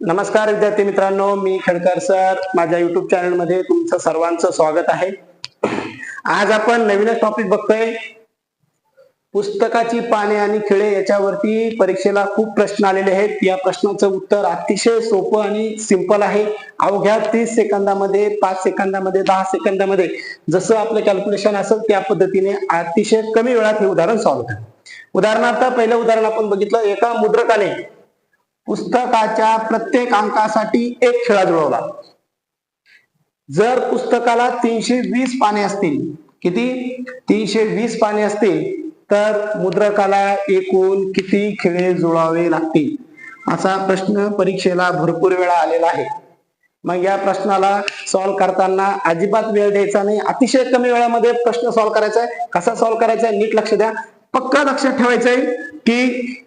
नमस्कार विद्यार्थी मित्रांनो मी खडकर सर. माझ्या युट्यूब चॅनलमध्ये तुमचं सर्वांचं स्वागत आहे. आज आपण नवीनच टॉपिक बघतोय. पुस्तकाची पाने आणि खिळे याच्यावरती परीक्षेला खूप प्रश्न आलेले आहेत. या प्रश्नाचं उत्तर अतिशय सोपं आणि सिंपल आहे. अवघ्या तीस सेकंदामध्ये पाच सेकंदामध्ये दहा सेकंदामध्ये. जसं आपलं कॅल्क्युलेशन असेल त्या पद्धतीने अतिशय कमी वेळात हे उदाहरण सॉल्व्ह करा. उदाहरणार्थ पहिलं उदाहरण आपण बघितलं. एका मुद्रकाने पुस्तकाच्या प्रत्येक अंकासाठी एक खेळा जुळवला. जर पुस्तकाला तीनशे वीस पाने असतील किती? तीनशे वीस पाने असतील तर मुद्रकाला एकूण किती खेळे जुळावे लागतील? असा प्रश्न परीक्षेला भरपूर वेळा आलेला आहे. मग या प्रश्नाला सॉल्व्ह करताना अजिबात वेळ द्यायचा नाही. अतिशय कमी वेळामध्ये प्रश्न सॉल्व्ह करायचा आहे. कसा सॉल्व्ह करायचा आहे? नीट लक्ष द्या. पक्का लक्षात ठेवायचं आहे की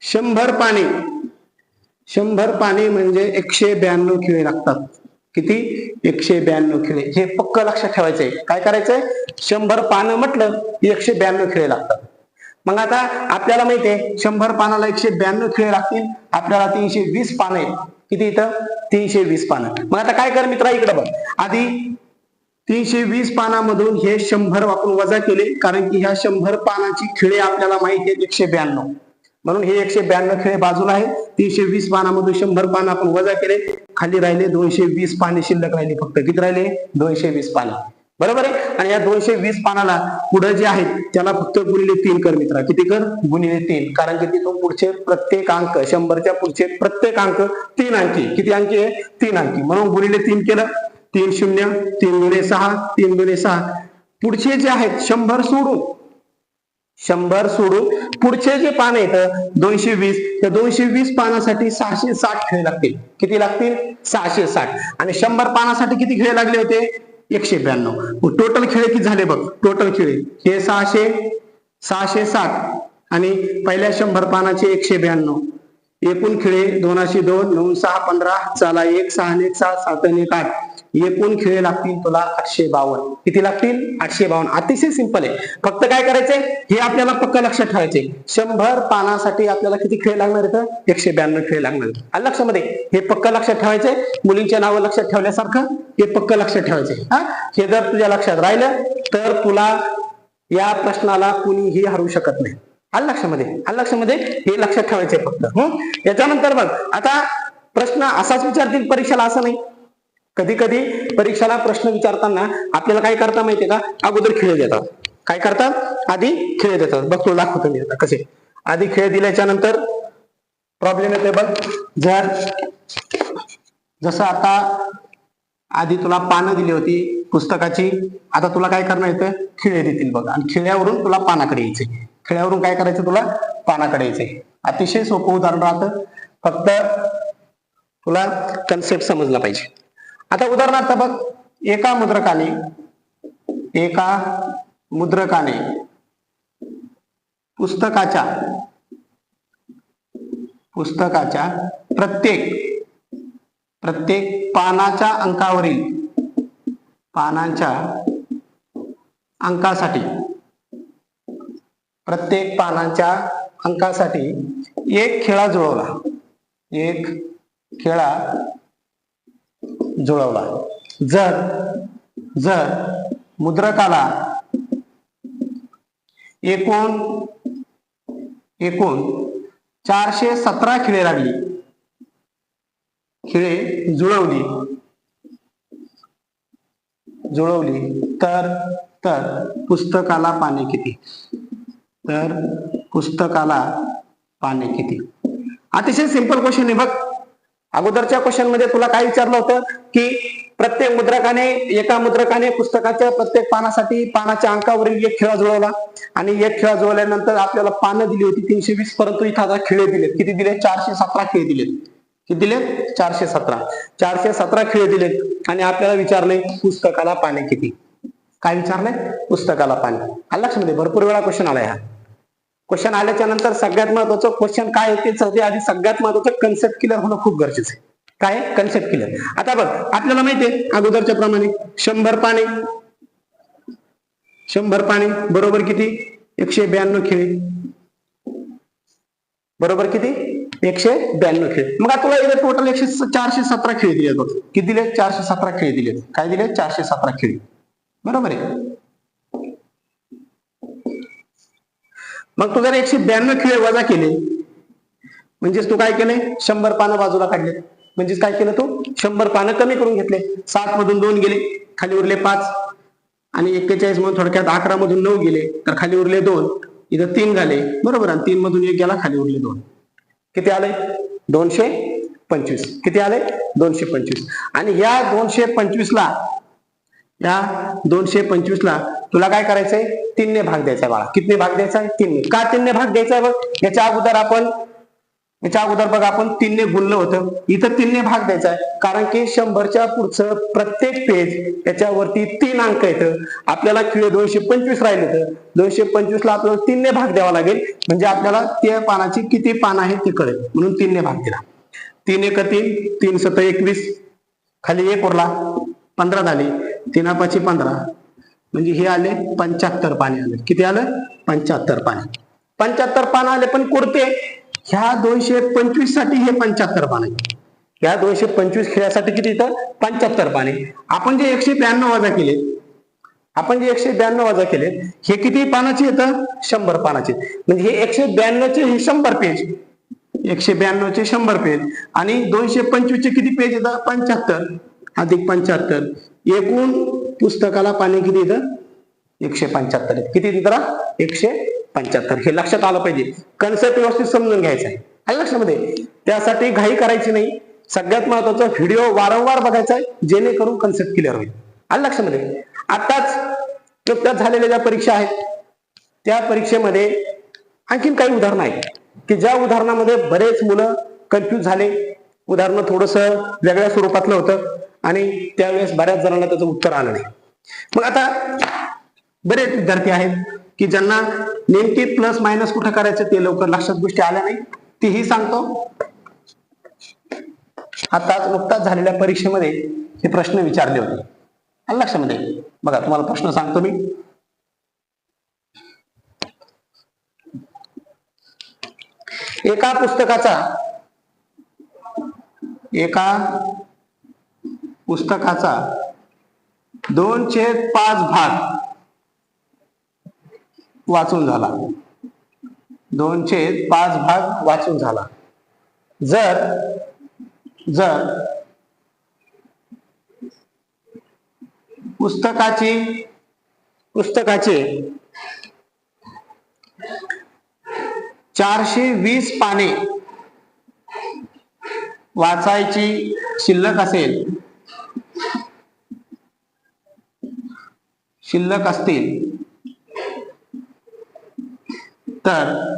शंभर पाने शंभर पाने म्हणजे एकशे ब्याण्णव खिळे लागतात. किती? एकशे ब्याण्णव खिळे हे पक्क लक्षात ठेवायचंय. काय करायचंय? शंभर पानं म्हटलं की एकशे ब्याण्णव खिळे लागतात. मग आता आपल्याला माहितीये शंभर पानाला एकशे ब्याण्णव खिळे लागतील. आपल्याला तीनशे वीस पानं आहेत. किती इथं? तीनशे वीस पानं. मग आता काय कर मित्रा इकडे बघ. आधी तीनशे वीस पानामधून हे शंभर वापरून वजा केले कारण की ह्या शंभर पानाची खिळे आपल्याला माहिती आहेत एकशे ब्याण्णव. म्हणून हे एकशे ब्याण्णव खेळे बाजूला आहे तीनशे वीस पानामधून शंभर पान आपण वजा केले. खाली राहिले दोनशे वीस पाने शिल्लक राहिले फक्त. किती राहिले? दोनशे वीस पानं. बरोबर आहे? आणि या दोनशे वीस पानाला पुढे जे आहेत त्याला फक्त गुणिले तीन कर मित्रा. किती कर? गुणिले तीन. कारण की तिथून पुढचे प्रत्येक अंक शंभरच्या पुढचे प्रत्येक अंक तीन अंकी. किती अंकी आहे? तीन अंकी. म्हणून गुणिले तीन केलं. तीन शून्य तीन गुणे सहा तीन गुणे सहा. पुढचे जे आहेत शंभर सोडून शंभर सोडून पुढचे जे पान आहेत दोनशे वीस त्या दोनशे वीस पानासाठी सहाशे साठ खेळ लागतील. किती लागतील? सहाशे साठ. आणि शंभर पानासाठी किती खेळ लागले होते? एकशे ब्याण्णव. टोटल खेळ किती झाले बघ? टोटल खेळ. हे सहाशे सहाशे साठ आणि पहिल्या शंभर पानाचे एकशे ब्याण्णव. एकूण खेळे दोनशे दोन नऊ सहा पंधरा चला एक सहा आणि एक सहा सात आणि एक आठ. एकूण खेळ लागतील तुला? आठशे बावन्न. किती लागतील? आठशे बावन्न. अतिशय सिंपल आहे. फक्त काय करायचंय? हे आपल्याला पक्क लक्षात ठेवायचे शंभर पानासाठी आपल्याला किती खेळ लागणार इथं एकशे ब्याण्णव खेळ लागणार आणि लक्षामध्ये? हे पक्क लक्षात ठेवायचे मुलींच्या नावं लक्षात ठेवल्यासारखं हे पक्क लक्षात ठेवायचे हा? हे जर तुझ्या लक्षात राहिलं तर तुला या प्रश्नाला कुणीही हरवू शकत नाही. आल लक्षामध्ये? आल लक्षामध्ये? हे लक्षात ठेवायचे फक्त. याच्यानंतर बघ. आता प्रश्न असाच विचारतील परीक्षेला असं नाही. कधी कधी परीक्षाला प्रश्न विचारताना आपल्याला काय करता माहितीये का? अगोदर खेळ देतात. काय करतात? आधी खेळ देतात. बघ तुला दाखवतो मी आता कसे. आधी खेळ दिल्याच्या नंतर प्रॉब्लेम येतोय बघ. जर जसं आता आधी तुला पानं दिली होती पुस्तकाची आता तुला काय करणं येतं खिळे देतील बघ. आणि खिळ्यावरून तुला पानाकडे यायचे खिळ्यावरून काय करायचं तुला? पानाकडे यायचे अतिशय सोपं उदाहरण राहतं. फक्त तुला कन्सेप्ट समजला पाहिजे. आता उदाहरणार्थ बघ एका मुद्रकाने एका मुद्रकाने पुस्तकाच्या पुस्तकाच्या प्रत्येक प्रत्येक पानाच्या अंकावरील पानांच्या अंकासाठी प्रत्येक पानांच्या अंकासाठी एक खेळा जुळवला. एक खेळा जुळवला. जर जर मुद्रकाला एकूण एकूण चारशे सतरा खिळे लागली. खिळे जुळवली. जुळवली. तर तर पुस्तकाला पाने किती? तर पुस्तकाला पाने किती? अतिशय सिंपल क्वेश्चन आहे बघ. अगोदरच्या क्वेश्चनमध्ये तुला काय विचारलं होतं? की प्रत्येक मुद्रकाने एका मुद्रकाने पुस्तकाच्या प्रत्येक पानासाठी पानाच्या अंकावरील एक खेळा जुळवला. आणि एक खेळा जुळवल्यानंतर आपल्याला पानं दिली होती तीनशे वीस परंतु इथं आता खेळे दिलेत. किती दिले चारशे सतरा खेळ दिलेत. किती दिलेत? चारशे सतरा. चारशे सतरा खेळ दिलेत. आणि आपल्याला विचारले पुस्तकाला पाने किती? काय विचारलंय? पुस्तकाला पाने. आलं लक्षामध्ये भरपूर वेळा क्वेश्चन आलाय हा. क्वेश्चन आल्याच्यानंतर सगळ्यात महत्वाचं क्वेश्चन काय आहे ते चौथे आधी सगळ्यात महत्वाचं कन्सेप्ट क्लिअर होणं खूप गरजेचं आहे. काय? कन्सेप्ट क्लिअर आता बघ आपल्याला माहितीये अगोदरच्या प्रमाणे शंभर पाने. शंभर पाने बरोबर किती? एकशे ब्याण्णव खेळी. बरोबर किती? एकशे ब्याण्णव खेळ. मग आता तुला इथे टोटल एकशे चारशे सतरा खेळ दिले जातात किती दिले चारशे सतरा खेळ दिले काय दिले चारशे सतरा खेळ. बरोबर आहे. मग तू जर एकशे ब्याण्णव खेळ वजा केले म्हणजेच तू काय केले? शंभर पानं बाजूला काढले. म्हणजेच काय केलं तू? शंभर पानं कमी करून घेतले. सात मधून दोन गेले खाली उरले पाच. आणि एक्केचाळीस मधून थोडक्यात अकरा मधून नऊ गेले तर खाली उरले दोन. इथं तीन झाले. बरोबर आणि तीन मधून एक गेला खाली उरले दोन. किती आले? दोनशे पंचवीस. किती आले? दोनशे पंचवीस. आणि या दोनशे पंचवीस ला या दोनशे पंचवीसला तुला काय करायचंय? तीनने भाग द्यायचा बाळा. कितने भाग द्यायचा? आहे तीनने. का तीनने भाग द्यायचा आहे बघ? याच्या अगोदर आपण याच्या अगोदर बघा आपण तीनने गुणलं होतं. इथं तीनने भाग द्यायचा आहे. कारण की शंभरच्या पुढचं प्रत्येक पेज त्याच्यावरती तीन अंक येतं आपल्याला किंवा दोनशे पंचवीस राहिले तर दोनशे पंचवीसला आपल्याला तीनने भाग द्यावा लागेल. म्हणजे आपल्याला त्या पानाची किती पान आहे ती कळेल. म्हणून तीनने भाग दिला. तीन एक तीन तीन सत एकवीस. खाली एक उरला. पंधरा झाली. तीन पाची पंधरा. म्हणजे हे आले पंच्याहत्तर पाने आले. किती आलं? पंच्याहत्तर पाने. पंच्याहत्तर पान आले पण कुर्ते ह्या दोनशे पंचवीससाठी हे पंच्याहत्तर पान आहे. ह्या दोनशे पंचवीस खेळासाठी किती तर पंच्याहत्तर पाने. आपण जे एकशे ब्याण्णव वजा केले आपण जे एकशे ब्याण्णव वजा केले हे किती पानाचे येतं शंभर पानाचे. म्हणजे हे एकशे ब्याण्णवचे हे शंभर पेज. एकशे ब्याण्णवचे शंभर पेज. आणि दोनशे पंचवीसचे किती पेज येतात पंच्याहत्तर. अधिक पंच्याहत्तर. एकूण पुस्तकाला पाणी किती येतं एकशे पंच्याहत्तर किती मित्रा एकशे पंच्याहत्तर. हे लक्षात आलं पाहिजे. कन्सेप्ट व्यवस्थित समजून घ्यायचा आहे. आलं लक्षामध्ये? त्यासाठी घाई करायची नाही. सगळ्यात महत्त्वाचा व्हिडिओ वारंवार बघायचा आहे जेणेकरून कन्सेप्ट क्लिअर होईल. आलं लक्षामध्ये? आताच नुकत्याच झालेल्या ज्या परीक्षा आहेत त्या परीक्षेमध्ये आणखीन काही उदाहरणं आहेत. की ज्या उदाहरणामध्ये बरेच मुलं कन्फ्यूज झाले. उदाहरणं थोडस वेगळ्या स्वरूपातलं होतं. आणि त्यावेळेस बऱ्याच जणांना त्याचं उत्तर आलं नाही. मग आता बरेच विद्यार्थी आहेत की ज्यांना नेमकी प्लस मायनस कुठं करायचं ते लवकर लक्षात गोष्टी आल्या नाही. तीही सांगतो. आताच नुकताच झालेल्या परीक्षेमध्ये हे प्रश्न विचारले होते. लक्षामध्ये बघा तुम्हाला प्रश्न सांगतो मी. एका पुस्तकाचा एका पुस्तकाचा दोन छेद पाच भाग वाचून झाला. दोन छेद पाच भाग वाचून झाला. जर जर पुस्तकाची पुस्तकाचे चारशे वीस पाने वाचायची शिल्लक असेल शिल्लक असतील. तर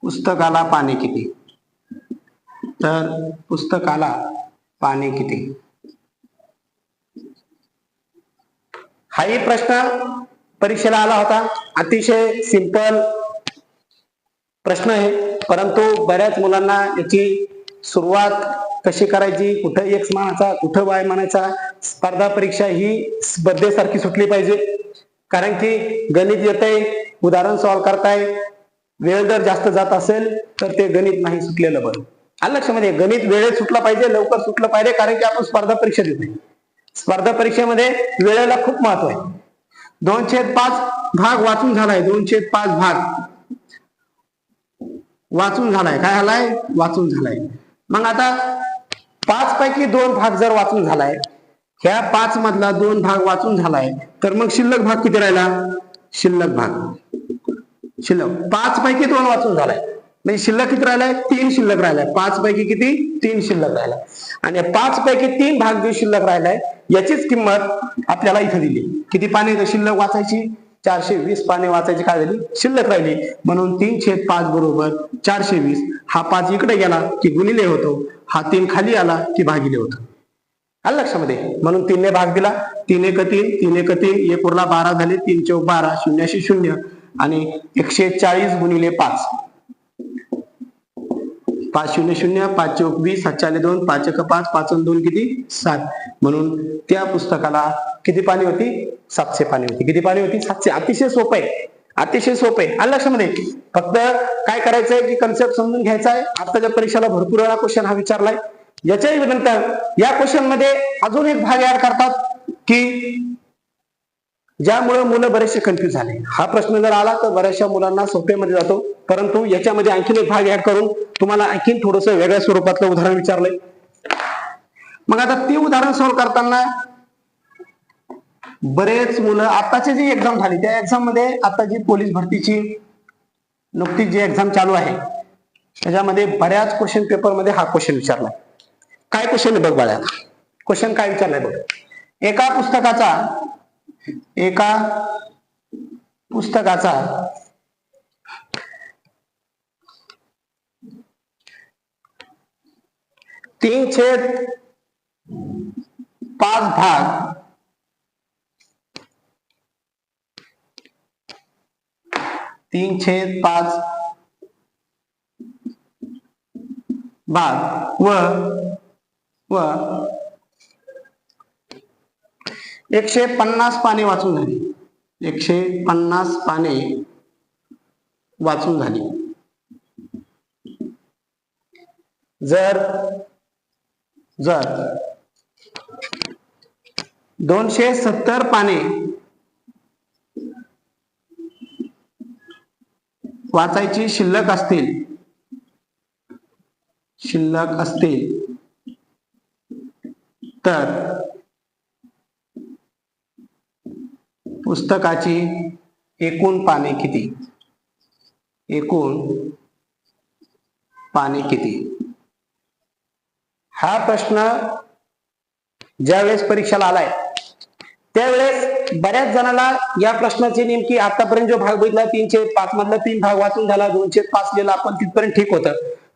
पुस्तकाला पाने किती? तर पुस्तकाला पाने किती? हाही प्रश्न परीक्षेला आला होता. अतिशय सिंपल प्रश्न आहे. परंतु बऱ्याच मुलांना याची सुरुवात कशी करायची? कुठं एक्स मानायचा कुठं वाय मानायचा स्पर्धा परीक्षा ही स्पर्धेसारखी सुटली पाहिजे. कारण की गणित येतंय उदाहरण सॉल्व्ह करताय वेळ जर जास्त जात असेल तर ते गणित नाही सुटलेलं बरं. आलं लक्षामध्ये म्हणजे गणित वेळेत सुटलं पाहिजे लवकर सुटलं पाहिजे कारण की आपण स्पर्धा परीक्षा देत नाही स्पर्धा परीक्षेमध्ये वेळेला खूप महत्त्व आहे. दोन छेद पाच भाग वाचून झालाय दोन छेद पाच भाग. वाचून झालाय. काय झालाय? वाचून झालाय. मग आता पाच पैकी दोन भाग जर वाचून झालाय ह्या पाच मधला दोन भाग वाचून झालाय तर मग शिल्लक भाग किती राहिला? शिल्लक भाग. शिल्लक. पाच पैकी दोन वाचून झालाय. म्हणजे शिल्लक किती राहिलाय? तीन शिल्लक राहिलाय. पाच पैकी किती? तीन शिल्लक राहिलाय. आणि पाच पैकी तीन भाग जो शिल्लक राहिलाय याचीच किंमत आपल्याला इथं दिली. किती पाने शिल्लक वाचायची? चारशे वीस पाने वाचायची काय झाली? शिल्लक राहिली. म्हणून तीन छेद पाच बरोबर चारशे वीस. हा पाच इकडे गेला की गुणिले होतो. हा तीन खाली आला की भागिले होतो. आलं लक्षामध्ये म्हणून तीनने भाग दिला. तीन एक तीन तीन एक तीन. एक उरला बारा झाले. तीन चौक बारा शून्याशी शून्य. आणि एकशे चाळीस गुणिले पाच. पाच शून्य शून्य पाच चौक वीस सातशे दोन पाच एक पाच पाच दोन किती? सात. म्हणून त्या पुस्तकाला किती पाणी होती? सातशे पाणी होती. किती पाणी होती? सातशे. अतिशय सोपं. आहे अतिशय सोपे. आहे आलं लक्षामध्ये फक्त काय करायचंय? की कन्सेप्ट समजून घ्यायचा आहे आताच्या परीक्षेला भरपूर वेळा क्वेश्चन हा विचारलाय. याच्याही नंतर या क्वेश्चनमध्ये अजून एक भाग ऍड करतात की ज्यामुळे मुलं बरेचसे कन्फ्युज झाले. हा प्रश्न जर आला तर बऱ्याचशा मुलांना सोपेमध्ये जातो. परंतु याच्यामध्ये आणखीन एक भाग ऍड करून तुम्हाला आणखीन थोडस वेगळ्या स्वरूपातलं उदाहरण विचारलंय. मग आता ते उदाहरण सॉल्व करताना बरेच मुलं आताची जी एक्झाम झाली त्या एक्झाममध्ये आता जी पोलीस भरतीची नुकतीच जी एक्झाम चालू आहे त्याच्यामध्ये बऱ्याच क्वेश्चन पेपरमध्ये हा क्वेश्चन विचारलाय. काय क्वेश्चन आहे बघ बाळा. क्वेश्चन काय विचारलाय बघ. एका पुस्तकाचा एका पुस्तकाचा तीन छेद पाच भाग. तीन छेद पाच भाग. व व एकशे पन्नास पाने वाचून झाली. एकशे पन्नास पाने वाचून झाली. जर जर दोनशे सत्तर पाने वाचायची शिल्लक असतील शिल्लक असतील तर पुस्तकाची एकूण पाने किती? एकूण पाने किती? हा प्रश्न ज्यावेळेस परीक्षेला आलाय त्यावेळेस बऱ्याच जणांना या प्रश्नाची नेमकी आतापर्यंत जो भाग बघितला तीनशे पाच मधला तीन भाग वाचून झाला दोनशे पाच लिहिला आपण तिथपर्यंत ठीक होतं.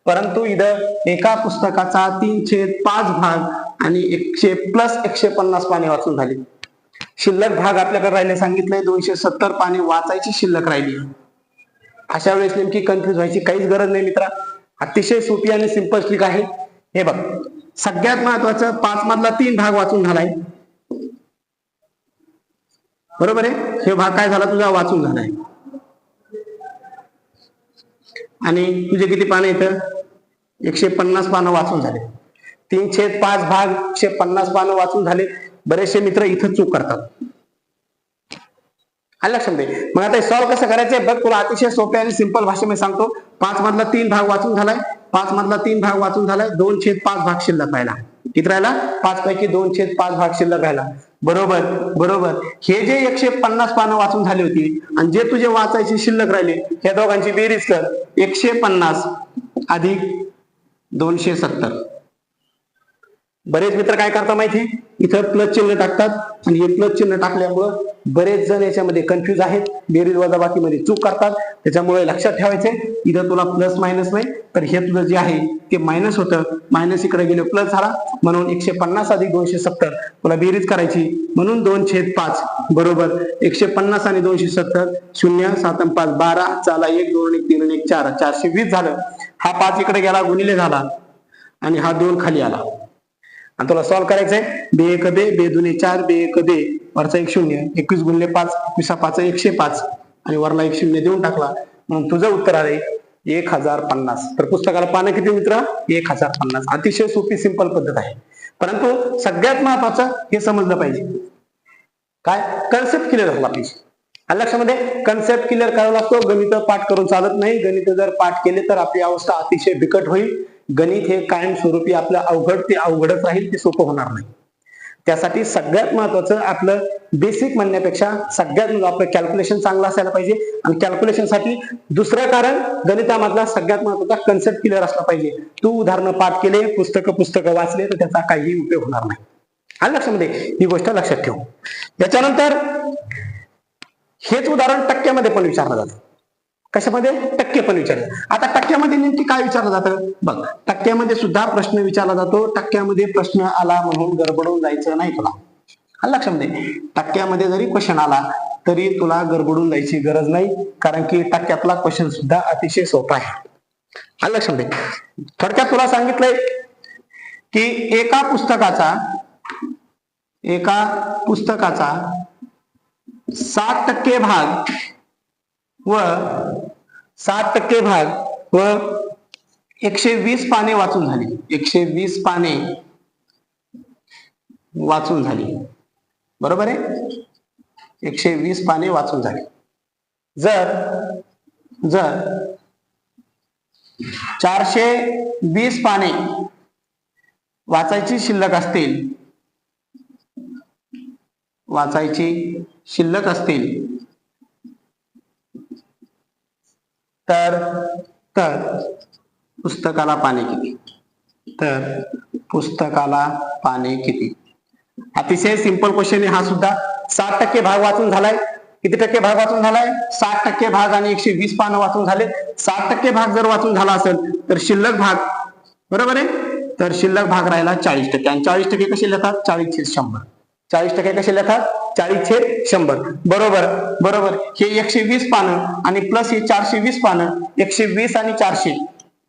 परंतु इथं एका पुस्तकाचा तीनशे पाच भाग आणि एकशे प्लस एकशे पन्नास पाने वाचून झाली. शिल्लक भाग आपल्याकडे राहिले सांगितलंय. दोनशे सत्तर पाने वाचायची शिल्लक राहिली. अशा वेळेस नेमकी कन्फ्युज व्हायची काहीच गरज नाही मित्रा. अतिशय सोपी आणि सिंपल ट्रिक आहे. हे बघ. सगळ्यात महत्वाचं पाच मधला तीन भाग वाचून झालाय. बरोबर आहे? हे भाग काय झाला? तुझा वाचून झालाय. आणि तुझे किती पानं इथं एकशे पन्नास पानं वाचून झाले. तीनशे पाच भाग एकशे पन्नास पानं वाचून झाले. बरेचसे मित्र इथं चूक करतात. आलं लक्षामध्ये मग आता सॉल्व्ह कसं करायचंय? बघ तुला अतिशय सोप्या आणि सिंपल भाषेमध्ये सांगतो. पाच मधला तीन भाग वाचून झालाय. पाच मधला तीन भाग वाचून झालाय. दोन छेद पाच भाग शिल्लक राहिला. किती राहिला? पाच पैकी दोन छेद पाच भाग शिल्लक राहिला. बरोबर बरोबर. हे जे एकशे पन्नास पानं वाचून झाली होती आणि जे तुझे वाचायचे शिल्लक राहिले या दोघांची बेरीज कर. एकशे पन्नास अधिक दोनशे सत्तर. बरेच मित्र काय करतात माहिती? इथं प्लस चिन्ह टाकतात. आणि हे प्लस चिन्ह टाकल्यामुळं बरेच जण याच्यामध्ये कन्फ्युज आहेत. बेरीज वजाबाकीमध्ये चूक करतात. त्याच्यामुळे लक्षात ठेवायचंय इथं तुला प्लस मायनस नाही. तर हे तुझं जे आहे ते मायनस होतं. मायनस इकडे गेलं प्लस झाला. म्हणून एकशे पन्नास अधिक दोनशे सत्तर. तुला बेरीज करायची. म्हणून दोन छेद पाच. बरोबर. एकशे पन्नास आणि दोनशे सत्तर. शून्य सात पाच बारा. चाला एक दोन एक तीन एक चार. चारशे वीस झालं. हा पाच इकडे गेला गुणिले झाला. आणि हा दोन खाली आला. आणि तुला सॉल्व्ह करायचंय? बे एक बे बे दुने चार बे एक बे. वरचा एक शून्य. एकवीस गुणले पाच एकवीसा पाच एकशे पाच. आणि वरला एक शून्य देऊन टाकला. म्हणून तुझं उत्तर आले एक हजार पन्नास. तर पुस्तकाला पानं किती मित्र? एक हजार पन्नास. अतिशय सोपी सिंपल पद्धत आहे. परंतु सगळ्यात महत्वाचं हे समजलं पाहिजे. काय? कन्सेप्ट क्लिअर झाला पाहिजे. लक्षामध्ये कन्सेप्ट क्लिअर करावा लागतो. गणित पाठ करून चालत नाही. गणित जर पाठ केले तर आपली अवस्था अतिशय बिकट होईल. गणित हे कायमस्वरूपी आपलं अवघड ते अवघडच राहील ते सोपं होणार नाही. त्यासाठी सगळ्यात महत्वाचं आपलं बेसिक म्हणण्यापेक्षा सगळ्यात आपलं कॅल्क्युलेशन चांगलं असायला पाहिजे. आणि कॅल्क्युलेशनसाठी दुसरं कारण गणितामधला सगळ्यात महत्त्वाचा कन्सेप्ट क्लिअर असला पाहिजे. तू उदाहरणं पाठ केले पुस्तकं पुस्तकं वाचले तर त्याचा काही उपयोग होणार नाही. हा लक्षामध्ये ही गोष्ट लक्षात ठेवू. त्याच्यानंतर हेच उदाहरण टक्क्यामध्ये पण विचारलं जातं. कशामध्ये? टक्के पण विचारलं. आता टक्क्यामध्ये नेमकी काय विचारलं जातं? बघ टक्क्यामध्ये सुद्धा प्रश्न विचारला जातो. टक्क्यामध्ये प्रश्न आला म्हणून गडबडून जायचं नाही तुला. हा लक्षामध्ये टक्क्यामध्ये जरी क्वेश्चन आला तरी तुला गडबडून जायची गरज नाही. कारण की टक्क्यातला क्वेश्चन सुद्धा अतिशय सोपा आहे. हा लक्षामध्ये थोडक्यात तुला सांगितलंय की एका पुस्तकाचा एका पुस्तकाचा सात टक्के भाग व सात टक्के भाग व एकशे वीस पाने वाचून झाली. एकशे वीस पाने वाचून झाली. बरोबर आहे? एकशे वीस पाने वाचून झाली. जर जर चारशे वीस पाने वाचायची शिल्लक असतील वाचायची शिल्लक असतील तर तर पुस्तकाला पाने किती? तर पुस्तकाला पाने किती? अतिशय सिंपल क्वेश्चन आहे हा सुद्धा. साठ टक्के भाग वाचून झालाय. किती टक्के भाग वाचून झालाय? साठ टक्के भाग आणि एकशे वीस पानं वाचून झाले. साठ टक्के भाग जर वाचून झाला असेल तर शिल्लक भाग बरोबर आहे? तर शिल्लक भाग राहिला चाळीस टक्के. आणि चाळीस टक्के कसे लिहितात? चाळीस शंभर. चाळीस टक्के कसे लिहितात चाळीस छेद शंभर. बरोबर बरोबर. हे एकशे वीस पानं आणि प्लस हे चारशे वीस पानं. एकशे वीस आणि चारशे.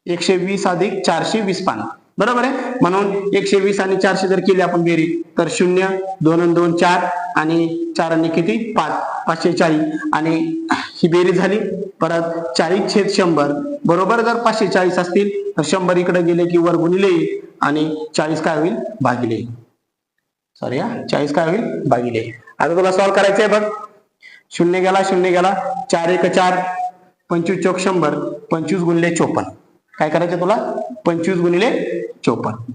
एकशे वीस अधिक चारशे वीस पानं. बरोबर आहे? म्हणून एकशे वीस आणि चारशे जर केली आपण बेरी तर शून्य दोन आणि दोन चार आणि चार आणि किती? पाच. पाचशे चाळीस आणि ही बेरी झाली. परत चाळीस छेद शंभर. बरोबर जर पाचशे चाळीस असतील तर शंभर इकडे गेले की वर गुणिले आणि चाळीस काय होईल? भागिले येईल. सॉरी हा? चाळीस काय होईल? भागिले. आता तुला सॉल्व्ह करायचंय बघ. शून्य गेला शून्य गेला. चार एक चार. पंचवीस चौक शंभर. पंचवीस गुणिले चोपन्न. काय करायचं तुला? पंचवीस गुणिले चोपन्न.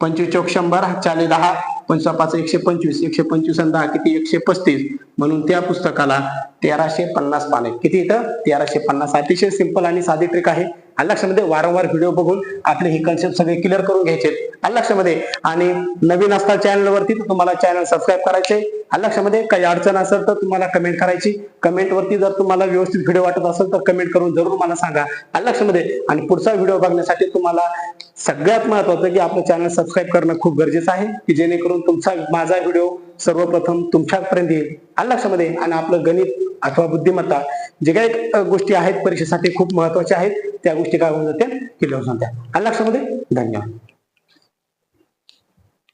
पंचवीस चौक शंभर चाले दहा. पंचवीस पाच एकशे पंचवीस. एकशे पंचवीस आणि दहा किती? एकशे पस्तीस. म्हणून त्या पुस्तकाला तेराशे पन्नास पाने. किती इथं? तेराशे पन्नास. अतिशय सिंपल आणि साधी ट्रिक आहे. लक्षामध्ये वारंवार व्हिडिओ बघून आपले हे कन्सेप्ट सगळे क्लिअर करून घ्यायचे. आणि लक्षामध्ये आणि नवीन असता चॅनल वरती तर तुम्हाला चॅनल सबस्क्राईब करायचे. आणि लक्षामध्ये काही अडचण असेल तर तुम्हाला कमेंट करायची. कमेंट वरती जर तुम्हाला व्यवस्थित व्हिडिओ वाटत असेल तर कमेंट करून जरूर मला सांगा. आणि लक्षामध्ये आणि पुढचा व्हिडिओ बघण्यासाठी तुम्हाला सगळ्यात महत्वाचं की आपलं चॅनल सबस्क्राईब करणं खूप गरजेचं आहे की जेणेकरून तुमचा माझा व्हिडिओ सर्वप्रथम तुमच्यापर्यंत येईल. आणि लक्षामध्ये आणि आपलं गणित अथवा बुद्धिमत्ता जे काही गोष्टी आहेत परीक्षेसाठी खूप महत्त्वाच्या आहेत त्या गोष्टी काय होऊन जात्या क्लिअर होऊन जात्या आणि लक्षामध्ये? धन्यवाद.